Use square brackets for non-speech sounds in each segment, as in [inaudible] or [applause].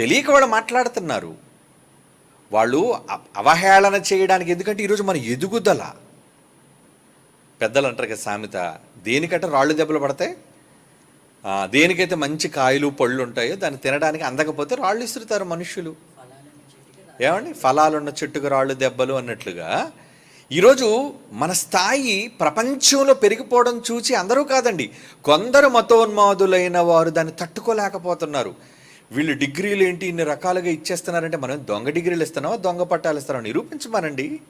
తెలియక వాళ్ళు మాట్లాడుతున్నారు. వాళ్ళు అ- అవహేళన చేయడానికి ఎందుకంటే ఈరోజు మన ఎదుగుదల. పెద్దలు అంటారు కదా సామెత దేనికంటే రాళ్ళు దెబ్బలు పడతాయి? దేనికైతే మంచి కాయలు పళ్ళు ఉంటాయో దాన్ని తినడానికి అందకపోతే రాళ్ళు ఇస్తుతారు మనుషులు. ఏమండి? ఫలాలున్న చెట్టుకు రాళ్ళు దెబ్బలు అన్నట్లుగా. ఈరోజు మన స్థాయి ప్రపంచంలో పెరిగిపోవడం చూసి అందరూ కాదండి కొందరు మతోన్మాదులైన వారు దాన్ని తట్టుకోలేకపోతున్నారు. వీళ్ళు డిగ్రీలు ఏంటి ఇన్ని రకాలుగా ఇచ్చేస్తున్నారంటే మనం దొంగ డిగ్రీలు ఇస్తున్నామా దొంగ పట్టాలు ఇస్తున్నాం నిరూపించమనండి.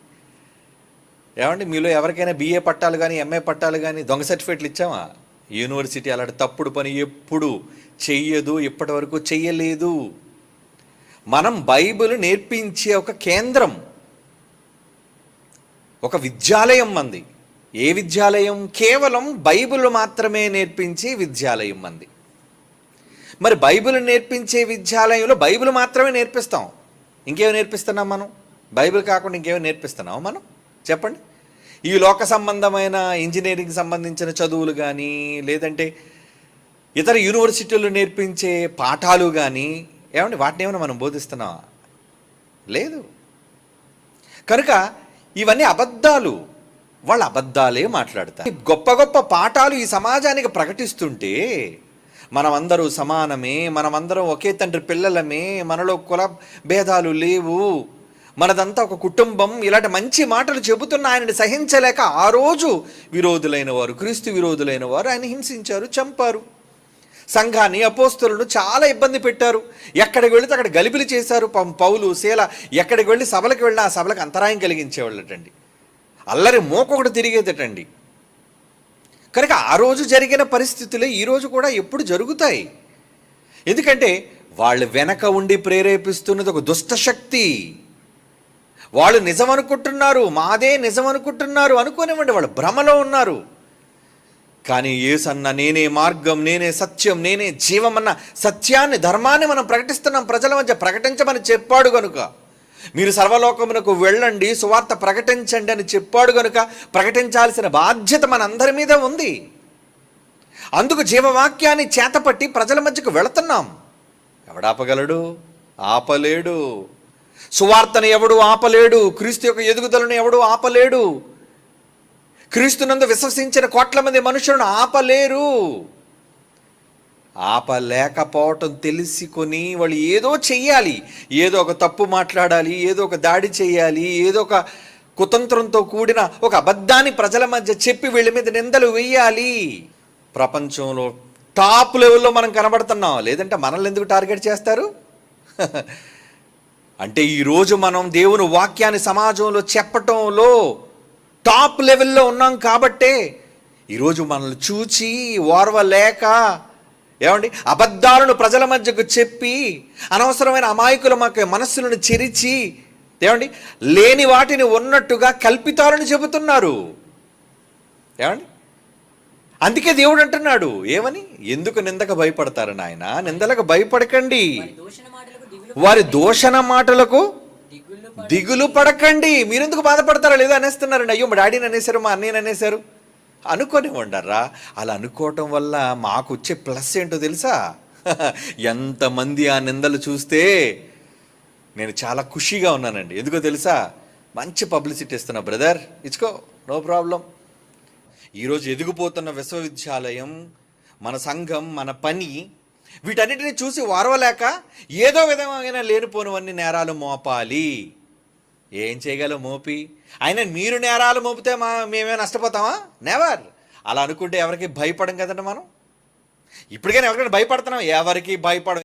ఏమండి మీలో ఎవరికైనా బీఏ పట్టాలు కానీ ఎంఏ పట్టాలు కానీ దొంగ సర్టిఫికేట్లు ఇచ్చామా? యూనివర్సిటీ అలాంటి తప్పుడు పని ఎప్పుడు చెయ్యదు ఇప్పటి వరకు చెయ్యలేదు. మనం బైబిల్ నేర్పించే ఒక కేంద్రం ఒక విద్యాలయం మంది ఏ విద్యాలయం? కేవలం బైబిల్ మాత్రమే నేర్పించే విద్యాలయం మంది మరి బైబిల్ నేర్పించే విద్యాలయంలో బైబిల్ మాత్రమే నేర్పిస్తాం. ఇంకేమి నేర్పిస్తున్నాం మనం? బైబిల్ కాకుండా ఇంకేమి నేర్పిస్తున్నాం మనం? చెప్పండి. ఈ లోక సంబంధమైన ఇంజనీరింగ్ సంబంధించిన చదువులు కానీ లేదంటే ఇతర యూనివర్సిటీలు నేర్పించే పాఠాలు కానీ ఏమండి వాటిని ఏమైనా మనం బోధిస్తున్నావా? లేదు. కనుక ఇవన్నీ అబద్ధాలు. వాళ్ళు అబద్ధాలే మాట్లాడతారు. గొప్ప గొప్ప పాఠాలు ఈ సమాజానికి ప్రకటిస్తుంటే మనమందరూ సమానమే మనమందరం ఒకే తండ్రి పిల్లలమే మనలో కుల భేదాలు లేవు. మనదంతా ఒక కుటుంబం. ఇలాంటి మంచి మాటలు చెబుతున్న ఆయనని సహించలేక ఆ రోజు విరోధులైన వారు క్రీస్తు విరోధులైన వారు ఆయన హింసించారు చంపారు. సంఘాన్ని అపోస్తులను చాలా ఇబ్బంది పెట్టారు. ఎక్కడికి వెళితే అక్కడ గలిపిలు చేశారు. పం- పౌలు శీల ఎక్కడికి వెళ్ళి సభలకు వెళ్ళినా ఆ సభలకు అంతరాయం కలిగించేవాళ్ళటండి. అల్లరి మోకొకటి తిరిగేదటండి. కనుక ఆ రోజు జరిగిన పరిస్థితులే ఈరోజు కూడా ఎప్పుడు జరుగుతాయి. ఎందుకంటే వాళ్ళు వెనక ఉండి ప్రేరేపిస్తున్నది ఒక దుష్టశక్తి వాళ్ళు నిజం అనుకుంటున్నారు మాదే నిజం అనుకుంటున్నారు అనుకోనివ్వండి వాళ్ళు భ్రమలో ఉన్నారు. కానీ ఏసన్న నేనే మార్గం నేనే సత్యం నేనే జీవమన్న సత్యాన్ని ధర్మాన్ని మనం ప్రకటిస్తున్నాం ప్రజల మధ్య ప్రకటించమని చెప్పాడు కనుక మీరు సర్వలోకమునకు వెళ్ళండి సువార్త ప్రకటించండి అని చెప్పాడు కనుక ప్రకటించాల్సిన బాధ్యత మనందరి మీద ఉంది. అందుకు జీవవాక్యాన్ని చేతపట్టి ప్రజల మధ్యకు వెళుతున్నాం. ఎవడాపగలడు? ఆపలేడు. సువార్తను ఎవడు ఆపలేడు? క్రీస్తు యొక్క ఎదుగుదలను ఎవడు ఆపలేడు? క్రీస్తునందు విశ్వసించిన కోట్ల మంది మనుషులను ఆపలేరు. ఆపలేకపోవటం తెలుసుకొని వాళ్ళు ఏదో చెయ్యాలి. ఏదో ఒక తప్పు మాట్లాడాలి ఏదో ఒక దాడి చేయాలి ఏదో ఒక కుతంత్రంతో కూడిన ఒక అబద్ధాన్ని ప్రజల మధ్య చెప్పి వీళ్ళ మీద నిందలు వెయ్యాలి ప్రపంచంలో టాప్ లెవెల్లో మనం కనబడుతున్నాం. లేదంటే మనల్ని ఎందుకు టార్గెట్ చేస్తారు? [laughs] అంటే ఈరోజు మనం దేవుని వాక్యాన్ని సమాజంలో చెప్పటంలో టాప్ లెవెల్లో ఉన్నాం కాబట్టే ఈరోజు మనల్ని చూచి ఓర్వలేక ఏమండి? అబద్ధాలను ప్రజల మధ్యకు చెప్పి అనవసరమైన అమాయకుల మాకు మనస్సులను చెరిచి ఏమండి? లేని వాటిని ఉన్నట్టుగా కల్పితాలను చెబుతున్నారు. ఏమండి? అందుకే దేవుడు అంటున్నాడు ఏమని? ఎందుకు నిందకు భయపడతారు నాయన? నిందలకు భయపడకండి. వారి దోషణ మాటలకు దిగులు పడకండి. మీరెందుకు బాధపడతారా లేదా అనేస్తున్నారండి అయ్యో మా డాడీని అనేశారు మా అన్నయ్యని అనేశారు. అనుకొని ఉండరా అలా అనుకోవటం వల్ల మాకు వచ్చే ప్లస్ ఏంటో తెలుసా? [laughs] ఎంతమంది ఆ నిందలు చూస్తే నేను చాలా ఖుషీగా ఉన్నానండి. ఎందుకో తెలుసా? మంచి పబ్లిసిటీ ఇస్తున్నా బ్రదర్. ఇచ్చుకో నో ప్రాబ్లం ఈరోజు ఎదిగిపోతున్న విశ్వవిద్యాలయం మన సంఘం మన పని వీటన్నిటిని చూసి వారవలేక ఏదో విధమైన లేనిపోనివన్నీ నేరాలు మోపాలి. ఏం చేయగలం మోపి? అయినా మీరు నేరాలు మోపితే మా మేమే నష్టపోతామా? నెవర్ అలా అనుకుంటే ఎవరికి భయపడం కదండి మనం? ఇప్పటికైనా ఎవరికైనా భయపడుతున్నాం? ఎవరికి భయపడం